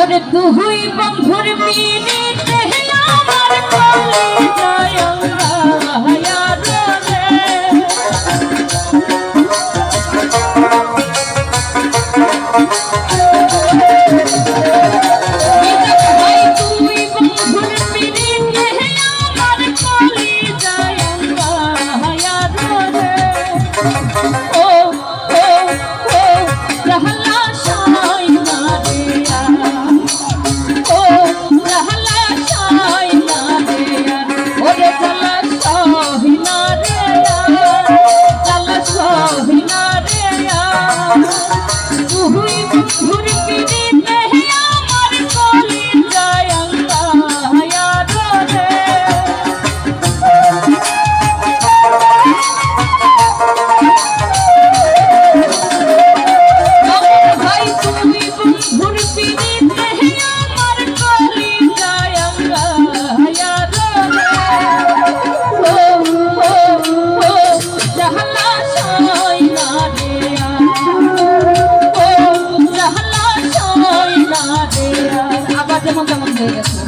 ওরে তুই বন্ধুর মিনিতে আমার কলে যায় আল্লাহ। হয়ে গেছে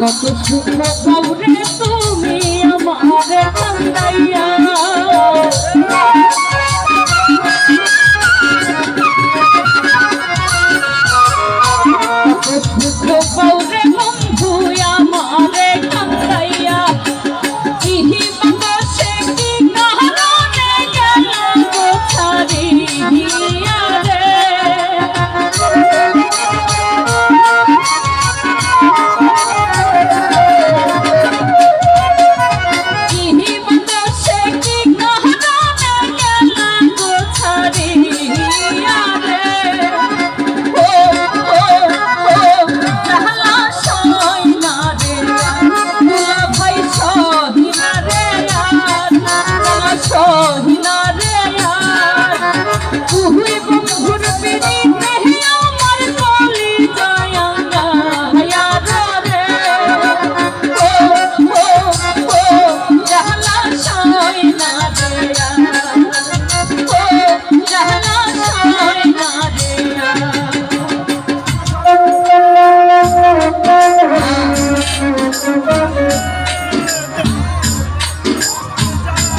কত সুন্দর তুমি আমার কান্দাই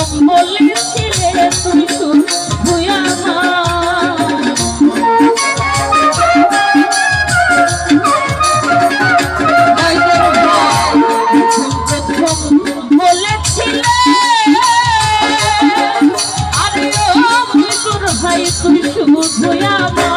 সম্বলের ছিলে তুমি তুমি তুই আমার। বলেছিলে আরে ও তুমি তোর ভাই, তুমি শুভ তুই আমার।